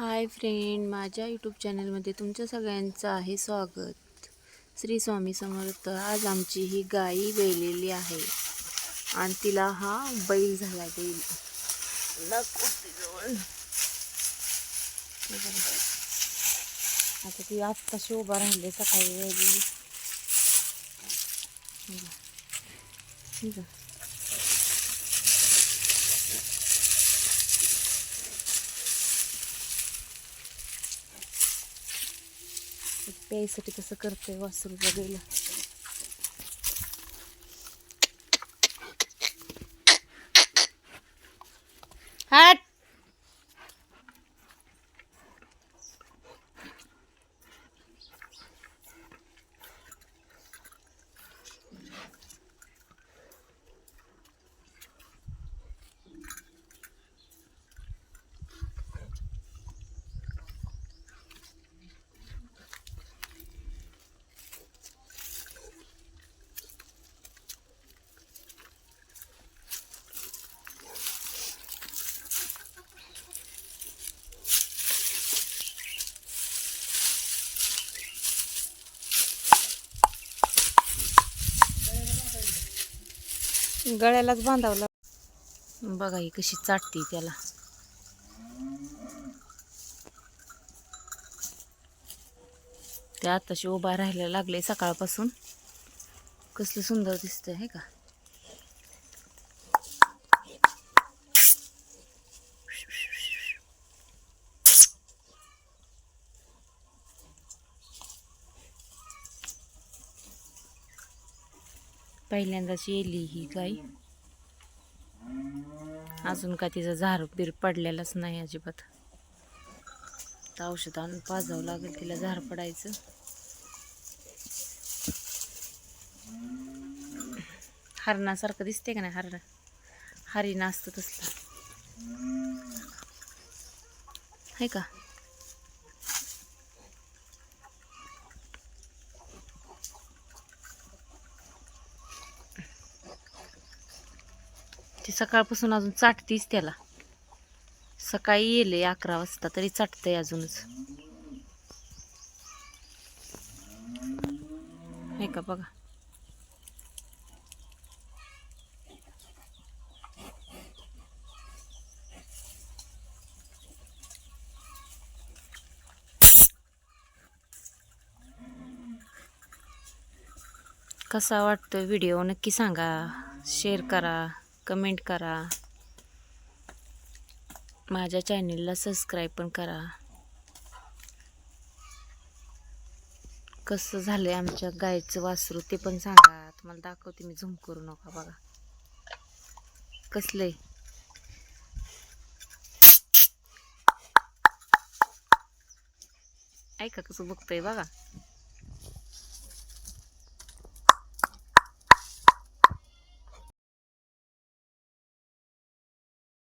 Hi friend माझ्या YouTube चॅनलमध्ये तुमच्या सगळ्यांचं आहे स्वागत. श्री स्वामी समर्थ आज आमची ही गाई वेलेली आहे आणि तिला हा बैल झाला बैल. नको आता ती आज कशी उभा राहिली सकाळी वेलेली हे बघा. हे बघा. प्यायसाठी कसं करते वासरू बघायला. गळ्यालाच बांधावला बघा ही कशी चाटती त्याला. ते आताशी उभा राहायला लागले सकाळपासून. कसलं सुंदर दिसतंय आहे का? पहिल्यांदाच येली ही गाय. अजून का तिचं झार बीर पडलेलाच नाही अजिबात. तर औषध आणून पाजावं लागेल तिला झार पडायचं. हरणासारखं दिसते का नाही हरण? हरिण असतं तसलं. आहे का? ती सकाळपासून अजून चाटतीच त्याला. सकाळी येले अकरा वाजता तरी चाटतंय अजूनच. हे का बघा. कसा वाटतो व्हिडिओ? नक्की सांगा. शेअर करा. कमेंट करा. माझ्या चॅनेलला सबस्क्राईब पण करा. कसं झालंय आमच्या गायचं वासरू ते पण सांगा. तुम्हाला दाखवते मी झूम करू नका बघा. कसले ऐका कसं बघतोय बघा.